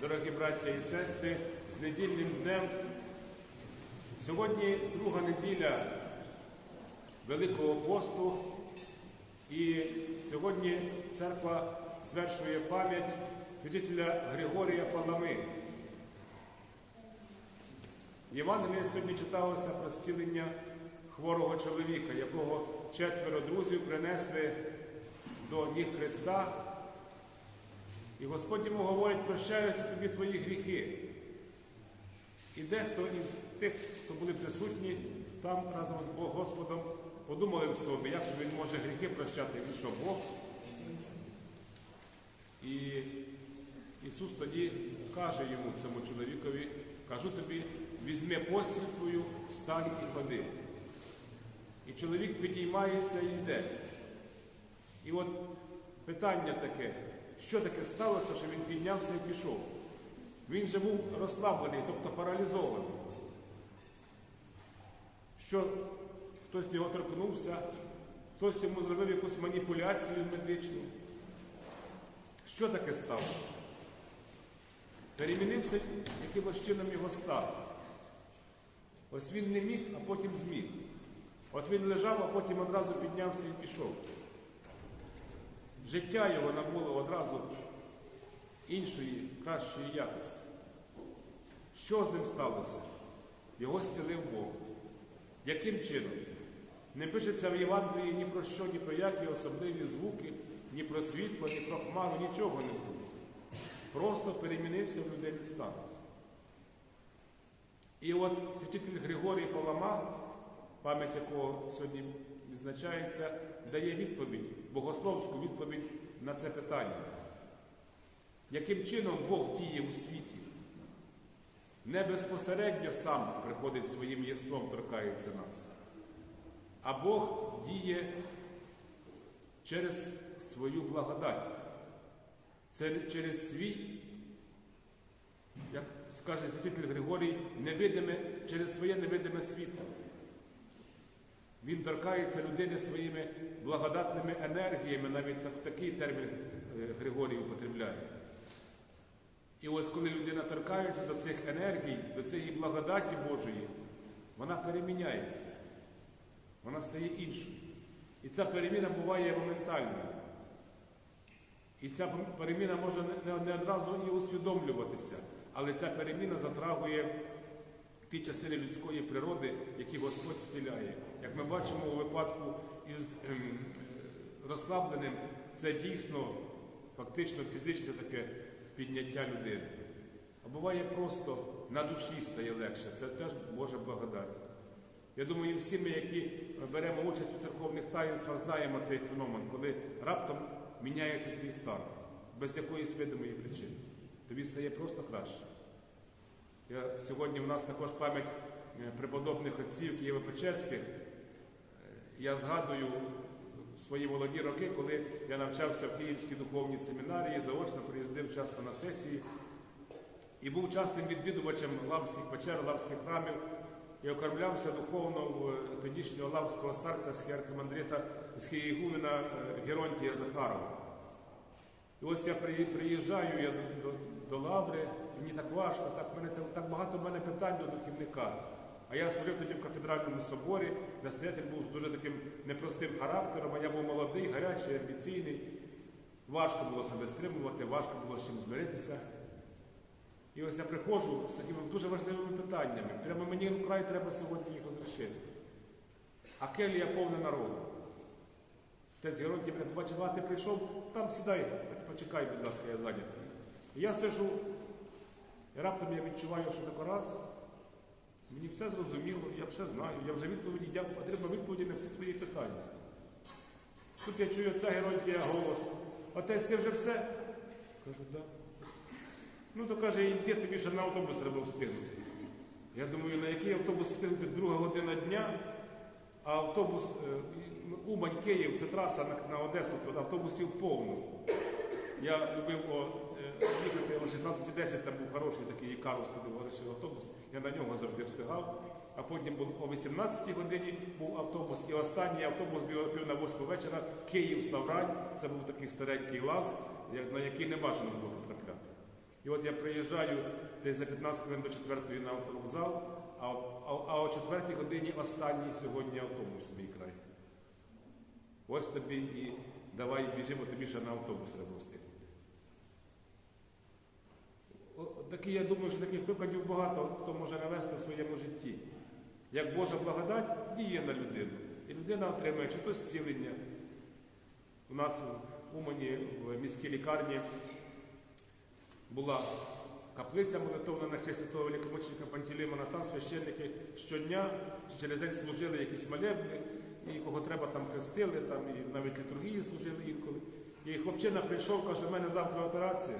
дорогі браття і сестри, з недільним днем. Сьогодні друга неділя Великого посту, і сьогодні церква звершує пам'ять святителя Григорія Палами. Євангеліє сьогодні читалося про зцілення хворого чоловіка, якого четверо друзів принесли до ніг Христа. І Господь йому говорить, прощаються тобі твої гріхи. І дехто із тих, хто були присутні там разом з Господом, подумали в собі, як він може гріхи прощати, він що Бог. І Ісус тоді каже йому, цьому чоловікові, кажу тобі, візьми постіль твою, встань і ходи. І чоловік підіймається і йде. І от питання таке, що таке сталося, що він піднявся і пішов? Він же був розслаблений, тобто паралізований. Що хтось його торкнувся, хтось йому зробив якусь маніпуляцію медичну. Що таке сталося? Перемінився якимось чином його стан. Ось він не міг, а потім зміг. От він лежав, а потім одразу піднявся і пішов. Життя його набуло одразу іншої, кращої якості. Що з ним сталося? Його зцілив Бог. Яким чином? Не пишеться в Євангелії ні про що, ні про які особливі звуки, ні про світло, ні про хмару, нічого не було. Просто перемінився в людині стан. І от святитель Григорій Палама, пам'ять якого сьогодні відзначається, дає відповідь, богословську відповідь на це питання. Яким чином Бог діє у світі? Не безпосередньо сам приходить своїм єством, торкається нас. А Бог діє через свою благодать. Це через свій, як скаже святитель Григорій, невидиме, через своє невидиме світло. Він торкається людини своїми благодатними енергіями, навіть такий термін е, Григорій употребляє. І ось коли людина торкається до цих енергій, до цієї благодаті Божої, вона переміняється, вона стає іншою. І ця переміна буває моментальною. І ця переміна може не, не одразу і усвідомлюватися, але ця переміна затрагує ті частини людської природи, які Господь зціляє. Як ми бачимо у випадку із ем, розслабленим, це дійсно фактично фізичне таке підняття людини. А буває просто на душі стає легше. Це теж Божа благодать. Я думаю, всі ми, які беремо участь у церковних таїнствах, знаємо цей феномен, коли раптом міняється твій стан без якоїсь видимої причини. Тобі стає просто краще. Я, сьогодні в нас також пам'ять е, преподобних отців Києво-Печерських. Е, Я згадую свої молоді роки, коли я навчався в Київській духовній семінарії, заочно приїздив часто на сесії і був частим відвідувачем лавських печер, лавських храмів і окормлявся духовно в е, тодішнього лавського старця схіархимандрита Схієгумена е, Геронтія Захарова. І ось я приїжджаю я до, до, до лаври, мені так важко, так, мене, так багато в мене питань до духівника. А я служив тоді в кафедральному соборі, настоятель був з дуже таким непростим характером, а я був молодий, гарячий, амбіційний. Важко було себе стримувати, важко було з чим змиритися. І ось я приходжу з такими дуже важливими питаннями. Прямо мені вкрай треба сьогодні їх розрішити. А келія повна народу. Те з Геронтій мене побачив, а ти прийшов, там сідай, почекай, будь ласка, я зайнятий. Я сижу, і раптом я відчуваю, що тако раз, мені все зрозуміло, я все знаю, я вже відповіді, я отримав відповіді на всі свої питання. Тут я чую ця Геронтія голос. Отець, ти вже все? Кажу, так. Да. Ну, то каже, йди, тобі ще на автобус треба встигнути. Я думаю, на який автобус встигнути друга година дня, а автобус е, Умань, Київ, це траса на Одесу, то автобусів повно. Я любив е, їхати о 16.10, там був хороший такий Ікарус, туди хороший автобус. Я на нього завжди встигав. А потім о 18 годині був автобус, і останній автобус був пів на 8 вечора, Київ Саврань. Це був такий старенький лаз, на який не бажано було потрапляти. І от я приїжджаю десь за 15 хвилин до 4 на автовокзал, а, а, а о 4 годині останній сьогодні автобус в мій край. Ось тобі і давай біжимо, тобі ще на автобус треба. О, Такі, я думаю, що таких прикладів багато хто може навести в своєму житті. Як Божа благодать діє на людину. І людина отримує чи то зцілення. У нас в Умані в міській лікарні була каплиця молитовна на честь святого великомученика Пантелеймона. Там священники щодня чи через день служили якісь молебни, і кого треба там хрестили, там і навіть літургії служили інколи. І хлопчина прийшов, каже, в мене завтра операція.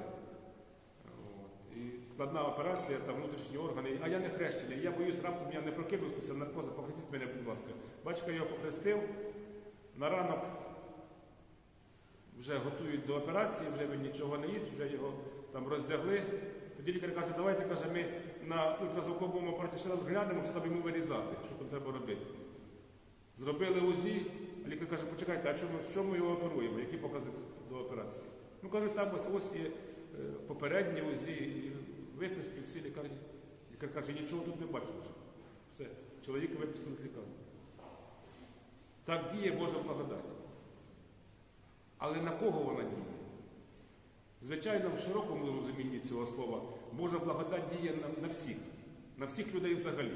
Складна операція, там внутрішні органи, а я не хрещений. Я боюсь, раптом я не прокинусь після наркозу, похрестіть мене, будь ласка. Батько його похрестив, на ранок вже готують до операції, вже він нічого не їсть, вже його там роздягли. Тоді лікар каже, давайте каже, ми на ультразвуковому апараті ще раз глянемо, що там йому вирізати, що там треба робити. Зробили УЗІ, а лікар каже, почекайте, а чому, в чому його оперуємо? Які покази до операції? Ну кажуть, там ось ось є е, попередні УЗІ, виписки, всі лікарні. Лікар каже, нічого тут не вже. Все, чоловіка виписали з лікарні. Так діє Божа благодать. Але на кого вона діє? Звичайно, в широкому розумінні цього слова Божа благодать діє на, на всіх, на всіх людей взагалі,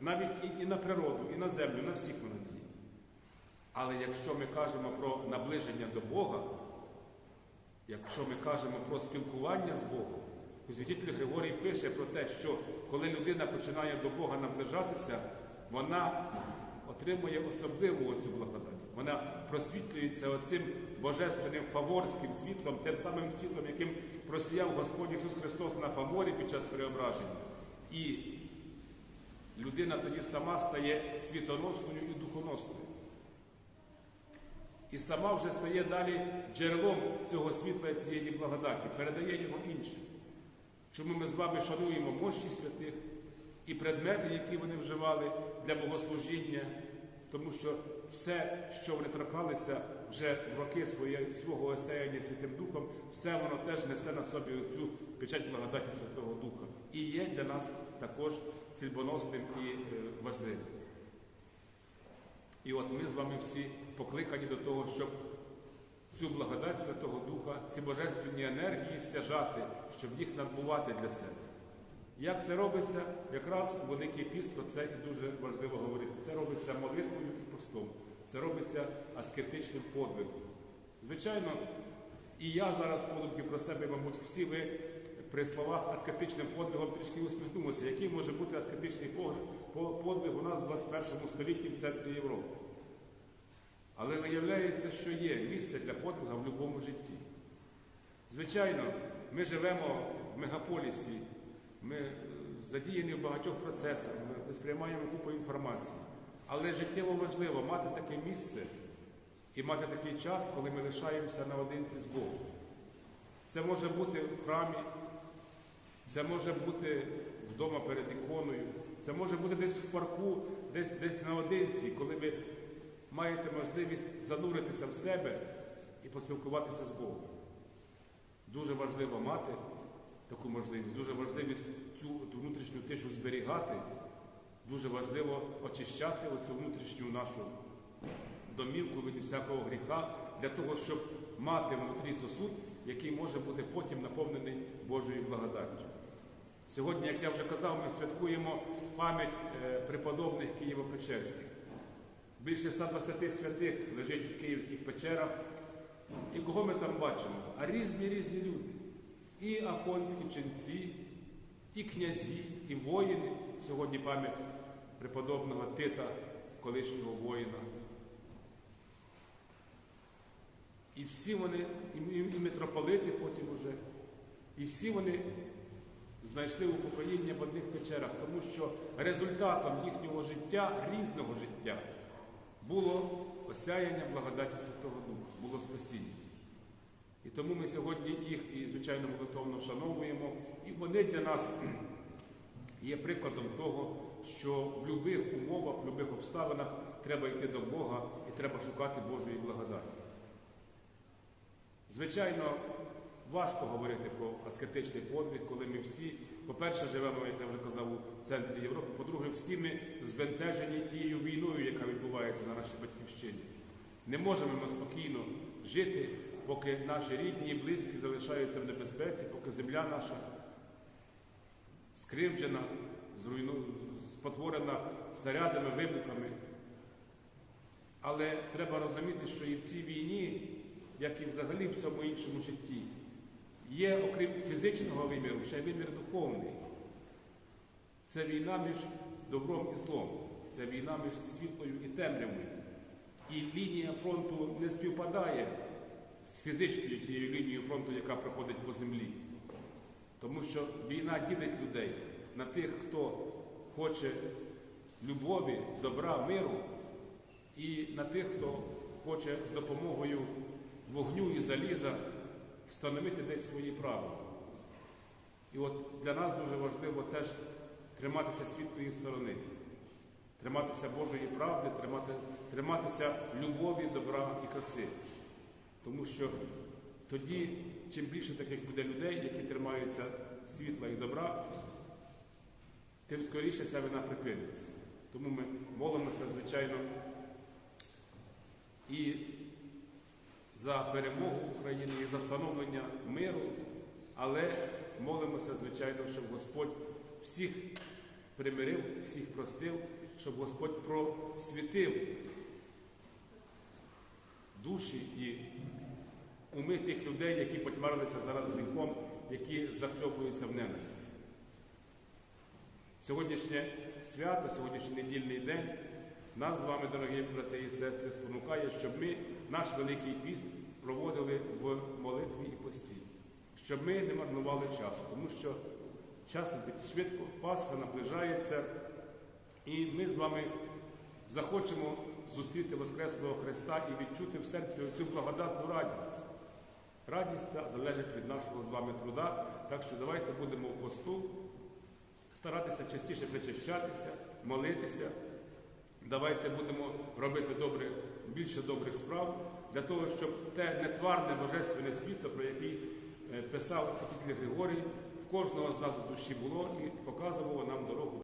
навіть і, і на природу, і на землю, на всіх вона діє. Але якщо ми кажемо про наближення до Бога, якщо ми кажемо про спілкування з Богом, то святитель Григорій пише про те, що коли людина починає до Бога наближатися, вона отримує особливу оцю благодать. Вона просвітлюється оцим божественним фаворським світлом, тим самим світлом, яким просіяв Господь Ісус Христос на фаворі під час переображення. І людина тоді сама стає світоносною і духоносною. І сама вже стає далі джерелом цього світла і цієї благодаті, передає його іншим. Чому ми з вами шануємо мощі святих і предмети, які вони вживали для богослужіння, тому що все, що вони торкалися вже в роки своє, свого осеяння Святим Духом, все воно теж несе на собі цю печать благодаті Святого Духа. І є для нас також цільбоносним і е, важливим. І от ми з вами всі покликані до того, щоб цю благодать Святого Духа, ці божественні енергії стяжати, щоб їх надбувати для себе. Як це робиться? Якраз у Великий Піст про це і дуже важливо говорити. Це робиться молитвою і постом. Це робиться аскетичним подвигом. Звичайно, і я зараз подумки про себе, мабуть, всі ви при словах аскетичним подвигом трішки усміхнулися. Який може бути аскетичний подвиг у нас в 21 столітті в центрі Європи? Але виявляється, що є місце для подвига в будь-якому житті. Звичайно, ми живемо в мегаполісі, ми е, задіяні в багатьох процесах, ми сприймаємо купу інформації. Але життєво важливо мати таке місце і мати такий час, коли ми лишаємося наодинці з Богом. Це може бути в храмі, це може бути вдома перед іконою, це може бути десь в парку, десь, десь наодинці, коли ви маєте можливість зануритися в себе і поспілкуватися з Богом. Дуже важливо мати таку можливість, дуже важливість цю, цю внутрішню тишу зберігати, дуже важливо очищати оцю внутрішню нашу домівку від всякого гріха, для того, щоб мати внутрі сосуд, який може бути потім наповнений Божою благодаттю. Сьогодні, як я вже казав, ми святкуємо пам'ять е, преподобних Києво-Печерських. Більше 120 святих лежить в київських печерах. І кого ми там бачимо? А різні різні люди. І афонські ченці, і князі, і воїни. Сьогодні пам'ять преподобного Тита, колишнього воїна. І всі вони, і, і, і митрополити потім уже, і всі вони знайшли упокоєння в одних печерах, тому що результатом їхнього життя, різного життя, було осяяння благодаті Святого Духа, було спасіння. І тому ми сьогодні їх і, звичайно, молитовно вшановуємо. І вони для нас є прикладом того, що в будь-яких умовах, в будь-яких обставинах треба йти до Бога і треба шукати Божої благодаті. Звичайно, важко говорити про аскетичний подвиг, коли ми всі, по-перше, живемо, як я вже казав, у центрі Європи, по-друге, всі ми збентежені тією війною, яка відбувається на нашій батьківщині. Не можемо ми спокійно жити, поки наші рідні і близькі залишаються в небезпеці, поки земля наша скривджена, зруйну... спотворена снарядами, вибухами. Але треба розуміти, що і в цій війні, як і взагалі в цьому іншому житті, є, окрім фізичного виміру, ще вимір духовний. Це війна між добром і злом, це війна між світлою і темрявою. І лінія фронту не співпадає з фізичною тією лінією фронту, яка проходить по землі. Тому що війна ділить людей на тих, хто хоче любові, добра, миру, і на тих, хто хоче з допомогою вогню і заліза встановити десь свої правила. І от для нас дуже важливо теж триматися світлої сторони, триматися Божої правди, тримати, триматися любові, добра і краси. Тому що тоді, чим більше таких буде людей, які тримаються світла і добра, тим скоріше ця війна припиниться. Тому ми молимося, звичайно, і за перемогу України, і за встановлення миру, але молимося, звичайно, щоб Господь всіх примирив, всіх простив, щоб Господь просвітив душі і уми тих людей, які потьмарилися зараз гріхом, які захльопуються в ненависті. Сьогоднішнє свято, сьогоднішній недільний день нас з вами, дорогі брати і сестри, спонукає, щоб ми наш Великий піст проводили в молитві і пості, щоб ми не марнували часу, тому що час летить швидко, Пасха наближається, і ми з вами захочемо зустріти Воскреслого Христа і відчути в серці цю благодатну радість. Радість ця залежить від нашого з вами труда, так що давайте будемо в посту старатися частіше причащатися, молитися. Давайте будемо робити добре, більше добрих справ для того, щоб те нетварне божественне світло, про яке писав святитель Григорій, в кожного з нас в душі було і показувало нам дорогу.